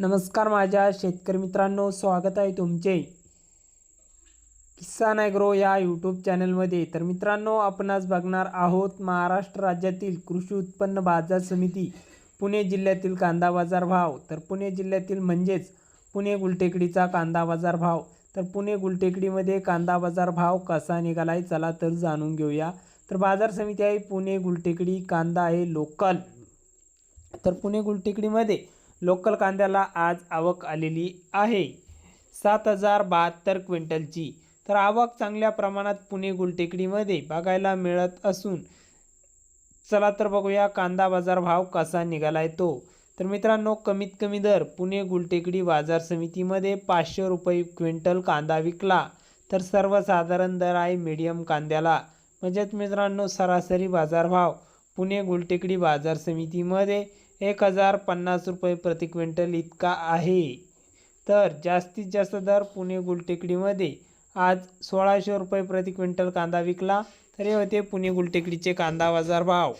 नमस्कार माझ्या शेतकरी मित्रांनो स्वागत आहे तुमचे किसान ॲग्रो या यूट्यूब चॅनलमध्ये. तर मित्रांनो आपण आज बघणार आहोत महाराष्ट्र राज्यातील कृषी उत्पन्न बाजार समिती पुणे जिल्ह्यातील कांदा बाजार भाव. तर पुणे जिल्ह्यातील म्हणजेच पुणे गुलटेकडीचा कांदा बाजार भाव. तर पुणे गुलटेकडीमध्ये कांदा बाजार भाव कसा निघाला आहे चला तर जाणून घेऊया. तर बाजार समिती आहे पुणे गुलटेकडी कांदा आहे लोकल. तर पुणे गुलटेकडीमध्ये लोकल कांद्याला आज आवक आलेली आहे. सात हजार बहात्तर क्विंटलची. तर आवक चांगल्या प्रमाणात पुणे गुलटेकडीमध्ये बघायला मिळत असून चला तर बघूया कांदा बाजार भाव कसा निघाला आहे तो. तर मित्रांनो कमीत कमी दर पुणे गुलटेकडी बाजार समितीमध्ये पाचशे रुपये क्विंटल कांदा विकला. तर सर्वसाधारण दर आहे मीडियम कांद्याला. म्हणजेच मित्रांनो सरासरी बाजारभाव पुणे गुलटेकडी बाजार समितीमध्ये एक हजार पन्नास रुपये प्रति क्विंटल इतका आहे. तर जास्तीत जास्त दर पुणे गुलटेकडीमध्ये. आज सोळाशे रुपये प्रति क्विंटल कांदा विकला तर हे होते पुणे गुलटेकडीचे कांदा बाजार भाव